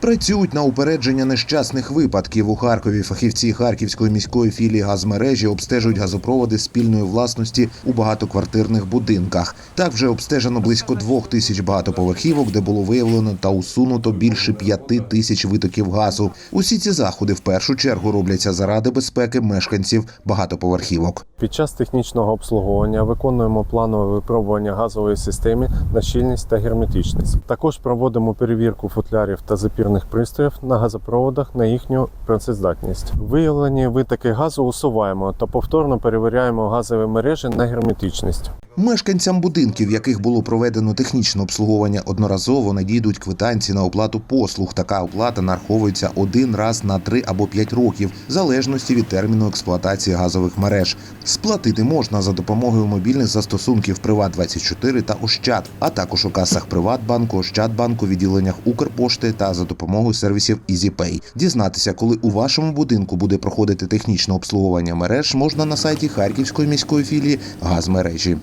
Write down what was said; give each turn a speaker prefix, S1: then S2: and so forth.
S1: Працюють на упередження нещасних випадків у Харкові. Фахівці Харківської міської філії газмережі обстежують газопроводи спільної власності у багатоквартирних будинках. Так вже обстежено близько двох тисяч багатоповерхівок, де було виявлено та усунуто більше п'яти тисяч витоків газу. Усі ці заходи в першу чергу робляться заради безпеки мешканців багатоповерхівок.
S2: Під час технічного обслуговування виконуємо планове випробування газової системи на щільність та герметичність. Також проводимо перевірку футлярів та запірних пристроїв на газопроводах на їхню працездатність. Виявлені витоки газу усуваємо та повторно перевіряємо газові мережі на герметичність.
S1: Мешканцям будинків, в яких було проведено технічне обслуговування, одноразово надійдуть квитанції на оплату послуг. Така оплата нараховується один раз на 3 або 5 років, в залежності від терміну експлуатації газових мереж. Сплатити можна за допомогою мобільних застосунків Приват24 та Ощад, а також у касах Приватбанку, Ощадбанку, відділеннях Укрпошти та за допомогою сервісів EasyPay. Дізнатися, коли у вашому будинку буде проходити технічне обслуговування мереж, можна на сайті Харківської міської філії газмережі.